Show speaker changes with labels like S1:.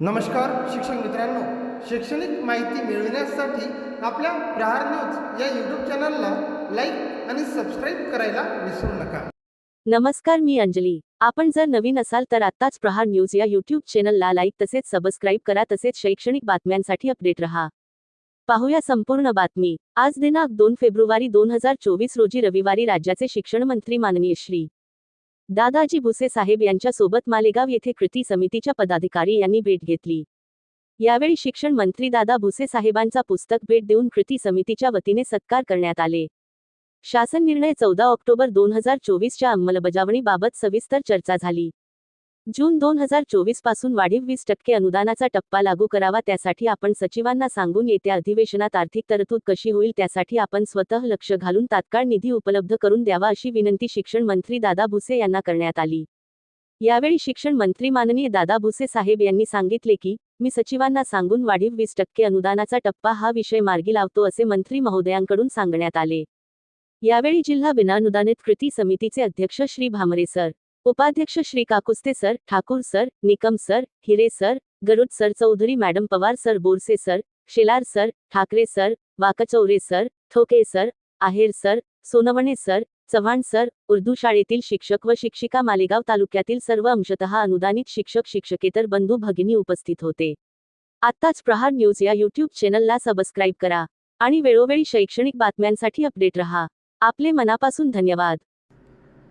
S1: नमस्कार शिक्षक मित्रांनो. शैक्षणिक माहिती मिळविण्यासाठी आपल्या प्रहार न्यूज या यूट्यूब चॅनलला लाईक आणि सबस्क्राईब करायला विसरू नका.
S2: नमस्कार मी अंजली. आपण जर नवीन असाल तर आत्ताच प्रहार न्यूज या यूट्यूब चॅनलला लाईक तसेच सबस्क्राईब करा तसेच शैक्षणिक बातम्यांसाठी अपडेट रहा. पाहूया संपूर्ण बातमी. आज दिनांक दोन फेब्रुवारी दोन हजार चोवीस रोजी रविवारी राज्याचे शिक्षण मंत्री माननीय श्री. दादाजी भुसे साहेब यांच्यासोबत मालेगाव येथे कृती समितीच्या पदाधिकारी यांनी भेट घेतली. यावेळी शिक्षण मंत्री दादा भुसे साहेबांचा पुस्तक भेट देऊन कृती समितीच्या वतीने सत्कार करण्यात आले. शासन निर्णय चौदा ऑक्टोबर दोन हजार चोवीसच्या अंमलबजावणीबाबत सविस्तर चर्चा झाली. जून दोन हजार चोवीसपासून वाढीव वीस टक्के अनुदानाचा टप्पा लागू करावा त्यासाठी आपण सचिवांना सांगून येत्या अधिवेशनात आर्थिक तरतूद कशी होईल त्यासाठी आपण स्वतः लक्ष घालून तात्काळ निधी उपलब्ध करून द्यावा अशी विनंती शिक्षण मंत्री दादा भुसे यांना करण्यात आली. यावेळी शिक्षण मंत्री माननीय दादा भुसे साहेब यांनी सांगितले की मी सचिवांना सांगून वाढीव वीस टक्के अनुदानाचा टप्पा हा विषय मार्गी लावतो असे मंत्री महोदयांकडून सांगण्यात आले. यावेळी जिल्हा विनानुदानित कृती समितीचे अध्यक्ष श्री भामरे सर उपाध्यक्ष Shri Kakuste sir Thakur sir Nikam sir Hire sir Garud sir Chaudhari madam Pawar sir Borse sir Shelar sir Thackeray sir Wakchaure sir Thoke sir Aher sir Sonawane sir Chavan sir Urdu शाळेतील शिक्षक व शिक्षिका मालेगाव तालुक्यातील सर्व अंशतः अनुदानित शिक्षक शिक्षकेतर बंधू भगिनी उपस्थित होते. आत्ताच प्रहार न्यूज या यूट्यूब चॅनलला सबस्क्राईब करा आणि वेळोवेळी शैक्षणिक बातम्यांसाठी अपडेट रहा. आपले मनापासून धन्यवाद.